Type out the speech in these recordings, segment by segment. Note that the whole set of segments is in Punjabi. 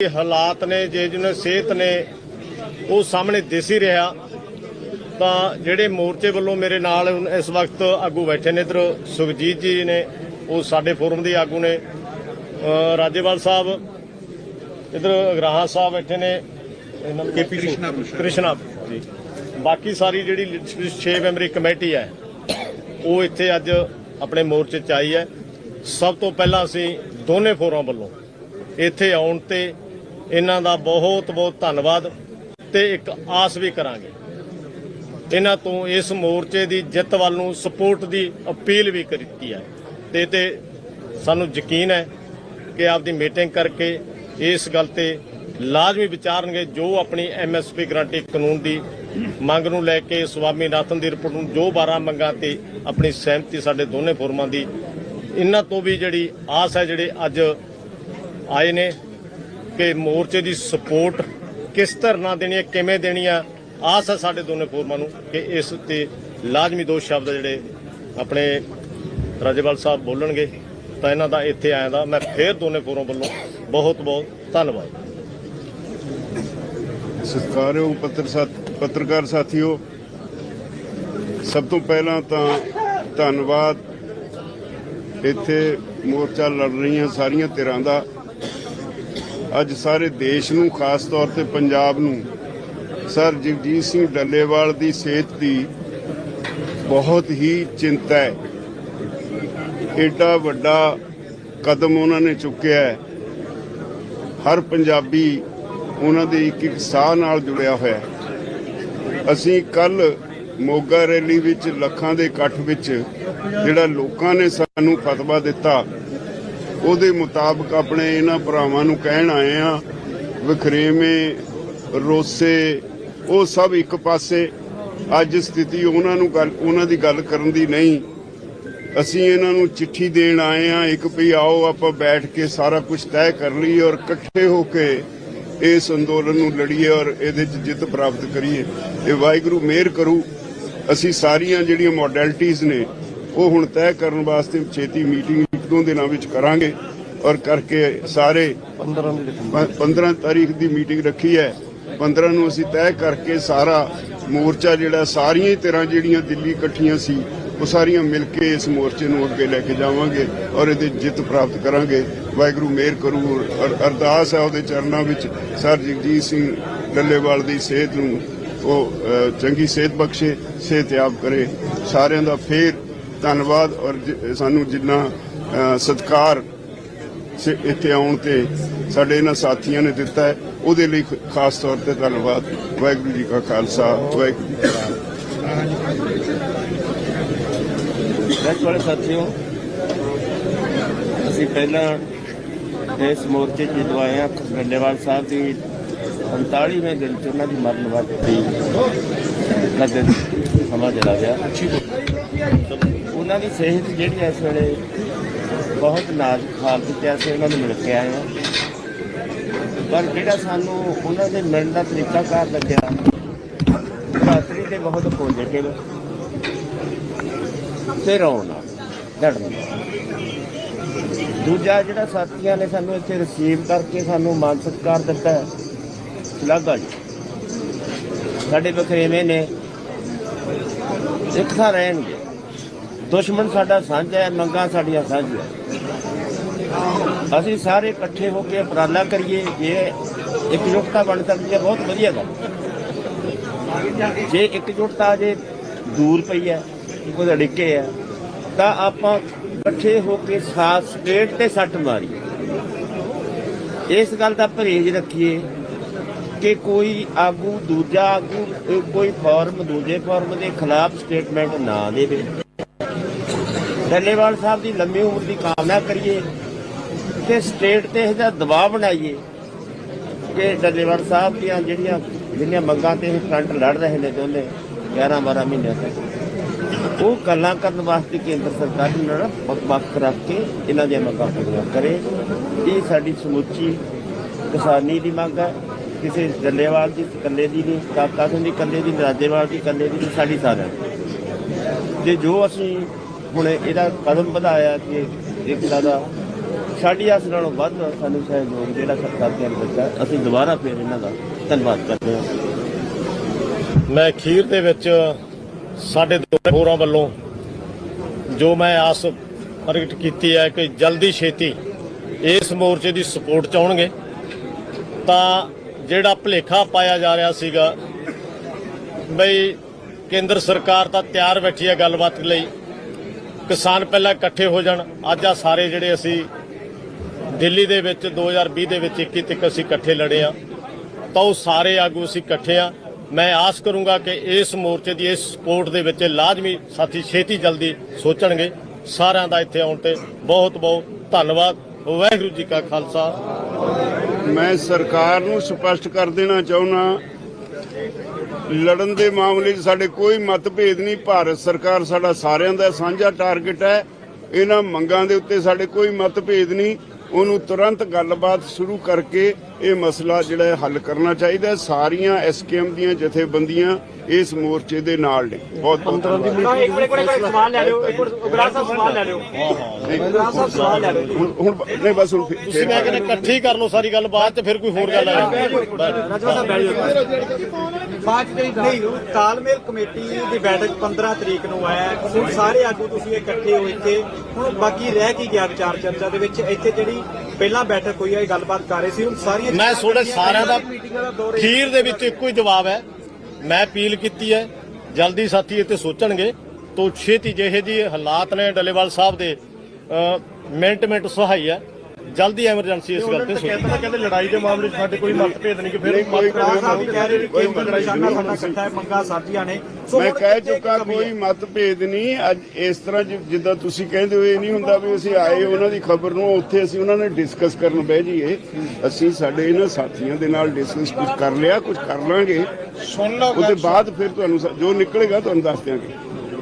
ਇਹ ਹਾਲਾਤ ਨੇ ਜੇ ਜਿਹਨੇ ਸਿਹਤ ਨੇ ਉਹ ਸਾਹਮਣੇ ਦਿਸ ਹੀ ਰਿਹਾ ਤਾਂ ਜਿਹੜੇ ਮੋਰਚੇ ਵੱਲੋਂ ਮੇਰੇ ਨਾਲ ਇਸ ਵਕਤ ਆਗੂ ਬੈਠੇ ਨੇ ਇਧਰ ਸੁਖਜੀਤ ਜੀ ਨੇ ਉਹ ਸਾਡੇ ਫੋਰਮ ਦੇ ਆਗੂ ਨੇ ਰਾਜੇਵਾਲ ਸਾਹਿਬ ਇਧਰ ਅਗਰਾਹਾਂ ਸਾਹਿਬ ਬੈਠੇ ਨੇ ਕੇਪੀ ਕ੍ਰਿਸ਼ਨਾ ਜੀ। ਬਾਕੀ ਸਾਰੀ ਜਿਹੜੀ 6 ਮੈਂਬਰੀ ਕਮੇਟੀ ਹੈ ਉਹ ਇੱਥੇ ਅੱਜ ਆਪਣੇ ਮੋਰਚੇ 'ਚ ਆਈ ਹੈ। ਸਭ ਤੋਂ ਪਹਿਲਾਂ ਅਸੀਂ ਦੋਨੇ ਫੋਰਮ ਵੱਲੋਂ ਇੱਥੇ ਆਉਣ ਤੇ ਇਹਨਾਂ ਦਾ ਬਹੁਤ ਬਹੁਤ ਧੰਨਵਾਦ ਤੇ ਇੱਕ ਆਸ ਵੀ ਕਰਾਂਗੇ। ਇਹਨਾਂ ਤੋਂ ਇਸ ਮੋਰਚੇ ਦੀ ਜਿੱਤ ਵੱਲ ਨੂੰ ਸਪੋਰਟ ਦੀ ਅਪੀਲ ਵੀ ਕੀਤੀ ਹੈ। ਤੇ ਤੇ ਸਾਨੂੰ ਯਕੀਨ ਹੈ ਕਿ ਆਪਦੀ ਮੀਟਿੰਗ ਕਰਕੇ ਇਸ ਗੱਲ ਤੇ ਲਾਜ਼ਮੀ ਵਿਚਾਰਨਗੇ, ਜੋ ਆਪਣੀ ਐਮਐਸਪੀ ਗਰੰਟੀ ਕਾਨੂੰਨ ਦੀ ਮੰਗ ਨੂੰ ਲੈ ਕੇ ਸਵਾਮੀਨਾਥਨ ਦੀ ਰਿਪੋਰਟ ਨੂੰ ਜੋ 12 ਮੰਗਾਂ ਤੇ ਆਪਣੀ ਸਹਿਮਤੀ ਸਾਡੇ ਦੋਨੇ ਫੋਰਮਾਂ ਦੀ, ਇਹਨਾਂ ਤੋਂ ਵੀ ਜਿਹੜੀ ਆਸ ਹੈ, ਜਿਹੜੇ ਅੱਜ ਆਏ ਨੇ ਕਿ ਮੋਰਚੇ ਦੀ ਸਪੋਰਟ ਕਿਸ ਤਰ੍ਹਾਂ ਦੇਣੀ ਹੈ, ਕਿਵੇਂ ਦੇਣੀ ਹੈ ਆਸ ਹੈ ਸਾਡੇ ਦੋਨੇ ਫੋਰਮਾਂ ਨੂੰ ਕਿ ਇਸ ਉੱਤੇ ਲਾਜ਼ਮੀ ਦੋ ਸ਼ਬਦ ਜਿਹੜੇ ਆਪਣੇ ਰਾਜੇਵਾਲ ਸਾਹਿਬ ਬੋਲਣਗੇ, ਤਾਂ ਇਹਨਾਂ ਦਾ ਇੱਥੇ ਆਇਆ ਦਾ ਮੈਂ ਫੇਰ ਦੋਨੇ ਫੋਰਮ ਵੱਲੋਂ ਬਹੁਤ ਬਹੁਤ ਧੰਨਵਾਦ। ਸਤਿਕਾਰਯੋਗ ਪੱਤਰ ਸਾਥ- ਪੱਤਰਕਾਰ ਸਾਥੀਓ, ਸਭ ਤੋਂ ਪਹਿਲਾਂ ਤਾਂ ਧੰਨਵਾਦ। ਇੱਥੇ ਮੋਰਚਾ ਲੜ ਰਹੀਆਂ ਸਾਰੀਆਂ ਧਿਰਾਂ ਦਾ ਅੱਜ ਸਾਰੇ ਦੇਸ਼ ਨੂੰ, ਖਾਸ ਤੌਰ ਤੇ ਪੰਜਾਬ ਨੂੰ, ਸਰ ਜਗਜੀਤ ਸਿੰਘ ਡੱਲੇਵਾਲ ਦੀ ਸਿਹਤ ਦੀ ਬਹੁਤ ਹੀ ਚਿੰਤਾ ਹੈ। ਏਡਾ ਵੱਡਾ ਕਦਮ ਉਹਨਾਂ ਨੇ ਚੁੱਕਿਆ ਹੈ। ਹਰ ਪੰਜਾਬੀ ਉਹਨਾਂ ਦੇ ਇੱਕ ਇੱਕ ਸਾਹ ਨਾਲ ਜੁੜਿਆ ਹੋਇਆ ਅਸੀਂ ਕੱਲ ਮੋਗਾ ਰੈਲੀ ਵਿੱਚ ਲੱਖਾਂ ਦੇ ਇਕੱਠ ਵਿੱਚ, ਜਿਹੜਾ ਲੋਕਾਂ ਨੇ ਸਾਨੂੰ ਫਤਵਾ ਦਿੱਤਾ ਉਹਦੇ ਮੁਤਾਬਕ ਆਪਣੇ ਇਹਨਾਂ ਭਰਾਵਾਂ ਨੂੰ ਕਹਿਣ ਆਏ ਆ ਵਖਰੇਵੇਂ, ਰੋਸੇ, ਉਹ ਸਭ ਇੱਕ ਪਾਸੇ। ਅੱਜ ਸਥਿਤੀ ਉਹਨਾਂ ਨੂੰ ਗੱਲ, ਉਹਨਾਂ ਦੀ ਗੱਲ ਕਰਨ ਦੀ ਨਹੀਂ। ਅਸੀਂ ਇਹਨਾਂ ਨੂੰ ਚਿੱਠੀ ਦੇਣ ਆਏ ਆ ਇੱਕ ਵੀ ਆਓ, ਆਪਾਂ ਬੈਠ ਕੇ ਸਾਰਾ ਕੁਝ ਤੈਅ ਕਰ ਲਈਏ ਔਰ ਇਕੱਠੇ ਹੋ ਕੇ ਇਸ ਅੰਦੋਲਨ ਨੂੰ ਲੜੀਏ ਔਰ ਇਹਦੇ 'ਚ ਜਿੱਤ ਪ੍ਰਾਪਤ ਕਰੀਏ। ਇਹ ਵਾਹਿਗੁਰੂ ਮਿਹਰ ਕਰੂ। ਅਸੀਂ ਸਾਰੀਆਂ ਜਿਹੜੀਆਂ ਮੋਡੈਲਿਟੀਆਂ ਨੇ ਉਹ ਹੁਣ ਤੈਅ ਕਰਨ ਵਾਸਤੇ ਛੇਤੀ ਮੀਟਿੰਗ ਇੱਕ ਦੋ ਦਿਨਾਂ ਵਿੱਚ ਕਰਾਂਗੇ ਔਰ ਕਰਕੇ ਸਾਰੇ 15 ਤਾਰੀਖ ਦੀ ਮੀਟਿੰਗ ਰੱਖੀ ਹੈ। 15 ਨੂੰ ਅਸੀਂ ਤੈਅ ਕਰਕੇ ਸਾਰਾ ਮੋਰਚਾ ਜਿਹੜਾ ਸਾਰੀਆਂ ਹੀ ਤਰ੍ਹਾਂ ਜਿਹੜੀਆਂ ਦਿੱਲੀ ਇਕੱਠੀਆਂ ਸੀ ਉਹ ਸਾਰੀਆਂ ਮਿਲ ਕੇ ਇਸ ਮੋਰਚੇ ਨੂੰ ਅੱਗੇ ਲੈ ਕੇ ਜਾਵਾਂਗੇ ਔਰ ਇਹਦੇ ਜਿੱਤ ਪ੍ਰਾਪਤ ਕਰਾਂਗੇ। ਵਾਹਿਗੁਰੂ ਮਿਹਰ ਕਰੂ ਔਰ ਅਰਦਾਸ ਹੈ ਉਹਦੇ ਚਰਨਾਂ ਵਿੱਚ। ਸਰ ਜਗਜੀਤ ਸਿੰਘ ਡੱਲੇਵਾਲ ਦੀ ਸਿਹਤ ਨੂੰ ਉਹ ਚੰਗੀ ਸਿਹਤ ਬਖਸ਼ੇ ਸਿਹਤਯਾਬ ਕਰੇ। ਸਾਰਿਆਂ ਦਾ ਫੇਰ ਧੰਨਵਾਦ ਔਰ ਜ- ਸਾਨੂੰ ਜਿੰਨਾ ਅ, ਸਤਿਕਾਰ ਇੱਥੇ ਆਉਣ ਤੇ ਸਾਡੇ ਇਹਨਾਂ ਸਾਥੀਆਂ ਨੇ ਦਿੱਤਾ ਹੈ ਉਹਦੇ ਲਈ ਖਾਸ ਤੌਰ ਤੇ ਧੰਨਵਾਦ। ਵਾਹਿਗੁਰੂ ਜੀ ਕਾ ਖਾਲਸਾ ਵਾਹਿਗੁਰੂ ਜੀ ਕੀ ਫਤਿਹ। ਵਾਲੇ ਸਾਥੀਓ ਅਸੀਂ ਪਹਿਲਾਂ ਇਸ ਮੋਰਚੇ 'ਚ ਜਦੋਂ ਆਏ ਹਾਂ ਡੱਲੇਵਾਲ ਸਾਹਿਬ ਦੀ 45ਵੇਂ ਦਿਨ 'ਚ ਉਹਨਾਂ ਦੀ ਮਰਨ ਵਾਰਤੀ ਦਾ ਦਿਨ ਸਮਾਂ ਚਲਾ ਗਿਆ। ਉਹਨਾਂ ਦੀ ਸਿਹਤ ਜਿਹੜੀ ਇਸ ਵੇਲੇ ਬਹੁਤ ਨਾਜ਼ੁਕ ਹਾਲਤ 'ਚ ਹੈ ਅਸੀਂ ਉਹਨਾਂ ਨੂੰ ਮਿਲ ਕੇ ਆਏ ਹਾਂ। ਪਰ ਜਿਹੜਾ ਸਾਨੂੰ ਉਹਨਾਂ ਦੇ ਮਿਲਣ ਦਾ ਤਰੀਕਾ ਕਾਰ ਲੱਗਿਆ, ਰਾਤਰੀ ਤੇ ਬਹੁਤ ਪੋਜ਼ਿਟਿਵ ਤੇ ਰੋਣਾ ਲੜਨਾ ਦੂਜਾ ਜਿਹੜਾ ਸਾਥੀਆਂ ਨੇ ਸਾਨੂੰ ਇੱਥੇ ਰਿਸੀਵ ਕਰਕੇ ਸਾਨੂੰ ਮਾਨ ਸਤਿਕਾਰ ਦਿੱਤਾ ਹੈ ਸ਼ਲਾਘਾ ਜੀ। ਸਾਡੇ ਬਖਰੇਵੇਂ ਨੇ, ਇੱਕ ਥਾਂ ਰਹਿਣਗੇ। ਦੁਸ਼ਮਣ ਸਾਡਾ ਸਾਂਝਾ ਹੈ ਮੰਗਾਂ ਸਾਡੀਆਂ ਸਾਂਝੀਆਂ। ਅਸੀਂ ਸਾਰੇ ਇਕੱਠੇ ਹੋ ਕੇ ਉਪਰਾਲਾ ਕਰੀਏ, ਜੇ ਇਕਜੁੱਟਤਾ ਬਣ ਸਕਦੀ ਹੈ, ਬਹੁਤ ਵਧੀਆ ਗੱਲ। ਜੇ ਇਕਜੁੱਟਤਾ ਜੇ ਦੂਰ ਪਈ ਹੈ, ਉਹਦੇ ਡਿੱਕੇ ਹੈ, ਤਾਂ ਆਪਾਂ ਇਕੱਠੇ ਹੋ ਕੇ ਸਾਥ ਸਟੇਟ ਤੇ ਸੱਟ ਮਾਰੀਏ। ਇਸ ਗੱਲ ਦਾ ਪਰਹੇਜ਼ ਰੱਖੀਏ ਕਿ ਕੋਈ ਆਗੂ ਦੂਜਾ ਆਗੂ, ਕੋਈ ਫਾਰਮ, ਦੂਜੇ ਫਾਰਮ ਦੇ ਖਿਲਾਫ ਸਟੇਟਮੈਂਟ ਨਾ ਦੇਵੇ। ਡੱਲੇਵਾਲ ਸਾਹਿਬ ਦੀ ਲੰਮੀ ਉਮਰ ਦੀ ਕਾਮਨਾ ਕਰੀਏ ਕਿ ਸਟੇਟ ਤੇ ਇਹਦਾ ਦਬਾਅ ਬਣਾਈਏ ਕਿ ਡੱਲੇਵਾਲ ਸਾਹਿਬ ਦੀਆਂ ਜਿਹੜੀਆਂ ਜਿਹੜੀਆਂ ਮੰਗਾਂ ਤੇ ਇਹ ਫਰੰਟ ਲੜ ਰਹੇ ਨੇ ਦੋਨੇ 11 12 ਮਹੀਨਿਆਂ ਤੱਕ, ਉਹ ਗੱਲਾਂ ਕਰਨ ਵਾਸਤੇ ਕੇਂਦਰ ਸਰਕਾਰ ਨੂੰ ਨਾਲ ਵੱਖ ਰੱਖ ਕੇ ਇਹਨਾਂ ਦੀਆਂ ਮੰਗਾਂ ਪੂਰੀਆਂ ਕਰੇ। ਇਹ ਸਾਡੀ ਸਮੁੱਚੀ ਕਿਸਾਨੀ ਦੀ ਮੰਗ ਹੈ। ਕਿਸੇ ਡੱਲੇਵਾਲ ਦੀ ਇਕੱਲੇ ਦੀ ਨਹੀਂ, ਕਾਕਾ ਸਿੰਘ ਦੀ ਇਕੱਲੇ ਦੀ, ਰਾਜੇਵਾਲ ਦੀ ਇਕੱਲੇ ਦੀ ਸਾਡੀ ਸਾਰਿਆਂ ਦੀ। ਤੇ ਜੋ ਅਸੀਂ ਹੁਣ ਇਹਦਾ ਕਦਮ ਵਧਾਇਆ ਕਿ ਇੱਕ ਦਾ ਸਾਡੀ ਆਸ ਨਾਲੋਂ ਵੱਧ ਸਾਨੂੰ ਸਹਿਯੋਗ ਜਿਹੜਾ ਸਰਕਾਰ ਦੇ ਦਿੱਤਾ, ਅਸੀਂ ਦੁਬਾਰਾ ਫਿਰ ਇਹਨਾਂ ਦਾ ਧੰਨਵਾਦ ਕਰਦੇ ਹਾਂ। ਮੈਂ ਖੀਰ ਦੇ ਵਿੱਚ ਸਾਡੇ ਦੋਵੇਂ ਹੋਰਾਂ ਵੱਲੋਂ ਜੋ ਮੈਂ ਆਸ ਪ੍ਰਗਟ ਕੀਤੀ ਹੈ ਕਿ ਜਲਦੀ ਛੇਤੀ ਇਸ ਮੋਰਚੇ ਦੀ ਸਪੋਰਟ ਚਾਹਣਗੇ ਤਾਂ ਜਿਹੜਾ ਭਲੇਖਾ ਪਾਇਆ ਜਾ ਰਿਹਾ ਸੀਗਾ ਬਈ ਕੇਂਦਰ ਸਰਕਾਰ ਤਾਂ ਤਿਆਰ ਬੈਠੀ ਹੈ ਗੱਲਬਾਤ ਲਈ ਕਿਸਾਨ ਪਹਿਲਾਂ ਇਕੱਠੇ ਹੋ ਜਾਣ। ਅੱਜ ਆ ਸਾਰੇ ਜਿਹੜੇ ਅਸੀਂ ਦਿੱਲੀ ਦੇ ਵਿੱਚ 2020 ਦੇ ਵਿੱਚ 21 ਤੱਕ ਅਸੀਂ ਇਕੱਠੇ ਲੜੇ ਆ। ਤਾਂ ਉਹ ਸਾਰੇ ਆਗੂ ਅਸੀਂ ਇਕੱਠੇ ਆ। ਮੈਂ ਆਸ ਕਰੂੰਗਾ ਕਿ ਇਸ ਮੋਰਚੇ ਦੀ, ਇਸ ਸਪੋਰਟ ਦੇ ਵਿੱਚ ਲਾਜ਼ਮੀ ਸਾਥੀ ਛੇਤੀ ਜਲਦੀ ਸੋਚਣਗੇ। ਸਾਰਿਆਂ ਦਾ ਇੱਥੇ ਆਉਣ ਤੇ ਬਹੁਤ ਬਹੁਤ ਧੰਨਵਾਦ। ਵਾਹਿਗੁਰੂ ਜੀ ਕਾ ਖਾਲਸਾ। ਮੈਂ ਸਰਕਾਰ ਨੂੰ ਸਪਸ਼ਟ ਕਰ ਦੇਣਾ ਚਾਹੁੰਦਾ ਲੜਨ ਦੇ ਮਾਮਲੇ 'ਚ ਸਾਡੇ ਕੋਈ ਮਤਭੇਦ ਨਹੀਂ। ਭਾਰਤ ਸਰਕਾਰ ਸਾਡਾ ਸਾਰਿਆਂ ਦਾ ਸਾਂਝਾ ਟਾਰਗੇਟ ਹੈ। ਇਹਨਾਂ ਮੰਗਾਂ ਦੇ ਉੱਤੇ ਸਾਡੇ ਕੋਈ ਮਤਭੇਦ ਨਹੀਂ। ਉਹਨੂੰ ਤੁਰੰਤ ਗੱਲਬਾਤ ਸ਼ੁਰੂ ਕਰਕੇ ਇਹ ਮਸਲਾ ਜਿਹੜਾ ਹੈ ਹੱਲ ਕਰਨਾ ਚਾਹੀਦਾ ਹੈ। ਸਾਰੀਆਂ ਐਸਕੇਐਮ ਦੀਆਂ ਜਥੇਬੰਦੀਆਂ ਇਸ ਮੋਰਚੇ ਦੇ ਨਾਲ ਨੇ। ਬਹੁਤ ਬਹੁਤ ਸਵਾਲ ਲੈ ਲਿਓ। ਇੱਕ ਮਿੰਟ ਉਗਰਾ ਸਾਹਿਬ ਸਵਾਲ ਲੈ ਲਿਓ। ਉਗਰਾ ਸਾਹਿਬ ਸਵਾਲ ਲੈ ਲਿਓ। ਹੁਣ ਹੁਣ ਨਹੀਂ ਬਸ ਹੁਣ ਫਿਰ- ਤੁਸੀਂ ਮੈਂ ਕਹਿੰਦਾ ਇਕੱਠੇ ਹੀ ਕਰ ਲਓ ਸਾਰੀ ਗੱਲ ਬਾਅਦ ਚ ਫਿਰ ਕੋਈ ਹੋਰ ਗੱਲ ਆ ਰਾਜਾ ਸਾਹਿਬ ਬੈਠ ਜਾਓ। ਬਾਅਦ ਵਿੱਚ ਨਹੀਂ ਤਾਲਮੇਲ ਕਮੇਟੀ ਦੀ ਬੈਠਕ 15 ਤਰੀਕ ਨੂੰ ਹੈ। ਹੁਣ ਸਾਰੇ ਆਗੂ ਤੁਸੀਂ ਇਕੱਠੇ ਹੋ ਇੱਥੇ। ਹੁਣ ਬਾਕੀ ਰਹਿ ਕੀ ਗਿਆ ਵਿਚਾਰ ਚਰਚਾ ਦੇ ਵਿੱਚ? ਇੱਥੇ ਜਿਹੜੀ ਪਹਿਲਾਂ ਬੈਠਕ ਹੋਈ ਹੈ ਇਹ ਗੱਲਬਾਤ ਕਰ ਰਹੇ ਸੀ। ਹੁਣ ਸਾਰੀਆਂ ਮੈਂ ਤੁਹਾਡੇ ਸਾਰਿਆਂ ਦਾ ਮੀਟਿੰਗਾਂ ਦਾ ਦੌਰ ਖੀਰ ਦੇ ਵਿੱਚ ਇੱਕੋ ਹੀ ਜਵਾਬ ਹੈ। ਮੈਂ ਅਪੀਲ ਕੀਤੀ ਹੈ ਜਲਦੀ ਸਾਥੀ ਇੱਥੇ ਸੋਚਣਗੇ। ਤੋਂ ਛੇਤੀ ਜਿਹੇ ਜੀ ਹਾਲਾਤ ਨੇ ਡੱਲੇਵਾਲ ਸਾਹਿਬ ਦੇ ਮਿੰਟ ਮਿੰਟ ਸਹਾਈ ਹੈ। ਜਲਦੀ ਐਮਰਜੈਂਸੀ ਇਸ ਗੱਲ ਤੇ ਸੋਚੋ ਕਹਿੰਦੇ ਲੜਾਈ ਦੇ ਮਾਮਲੇ 'ਚ ਸਾਡੇ ਕੋਈ ਮਤਭੇਦ ਨਹੀਂ ਕਿ ਫਿਰ ਕੋਈ ਉਗਰਾ ਸਾਹਿਬ ਵੀ ਕਹਿ ਰਹੇ ਨੇ ਕੋਈ ਕਿ ਮਤਲਬ ਨਿਸ਼ਾਨਾ ਸਾਡਾ ਇਕੱਠਾ ਹੈ ਮੰਗਾ ਸਾਂਝੀਆਂ ਨੇ। ਸੋ ਮੈਂ ਹੁਣ ਕਹਿ ਚੁੱਕਾ ਕਮੀ ਕੋਈ ਹੈ। ਮਤਭੇਦ ਨਹੀਂ। ਅੱਜ ਇਸ ਤਰ੍ਹਾਂ ਜਿ- ਜਿੱਦਾਂ ਤੁਸੀਂ ਕਹਿੰਦੇ ਹੋ ਇਹ ਨਹੀਂ ਹੁੰਦਾ ਵੀ ਅਸੀਂ ਆਏ ਉਹਨਾਂ ਦੀ ਖਬਰ ਨੂੰ ਉੱਥੇ ਅਸੀਂ ਉਹਨਾਂ ਨੇ ਡਿਸਕਸ ਕਰਨ ਬਹਿ ਜਾਈਏ। ਅਸੀਂ ਸਾਡੇ ਇਹਨਾਂ ਸਾਥੀਆਂ ਦੇ ਨਾਲ ਡਿਸਕਸ ਕੁਝ ਕਰ ਲਿਆ ਕੁਝ ਕਰ ਲਾਂਗੇ। ਸੁਣ ਲਓ ਉਹਦੇ ਬਾਅਦ ਫਿਰ ਤੁਹਾਨੂੰ ਸ- ਜੋ ਨਿਕਲੇਗਾ ਤੁਹਾਨੂੰ ਦੱਸ ਦਿਆਂਗੇ।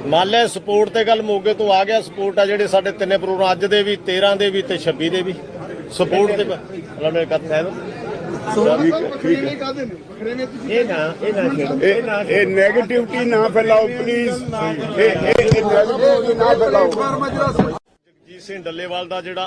ਮੰਨ ਲਿਆ ਸਪੋਰਟ ਤੇ ਗੱਲ ਮੋਗੇ ਤੋਂ ਆ ਗਿਆ। ਸਪੋਰਟ ਆ ਜਿਹੜੇ ਸਾਡੇ ਤਿੰਨੇ ਪ੍ਰੋਗਰਾਮ ਅੱਜ ਦੇ ਵੀ 13 ਦੇ ਵੀ ਤੇ 26 ਦੇ ਵੀ। ਸਪੋਰਟ ਤੇ ਹਲਾ ਮੇਰੇ ਕੱਥ ਠੀਕ ਹੈ ਠੀਕ ਹੈ। ਇਹ ਨਾ ਇਹ ਨਾ ਛੇੜੋ ਇਹ ਇਹ 네ਗੇਟਿਵਿਟੀ ਨਾ ਫੈਲਾਓ ਪਲੀਜ਼ ਇਹ ਇਹ ਨੈਗੇਟਿਵਿਟੀ ਨਾ ਫੈਲਾਓ। ਜਗਜੀਤ ਸਿੰਘ ਡੱਲੇਵਾਲ ਦਾ ਜਿਹੜਾ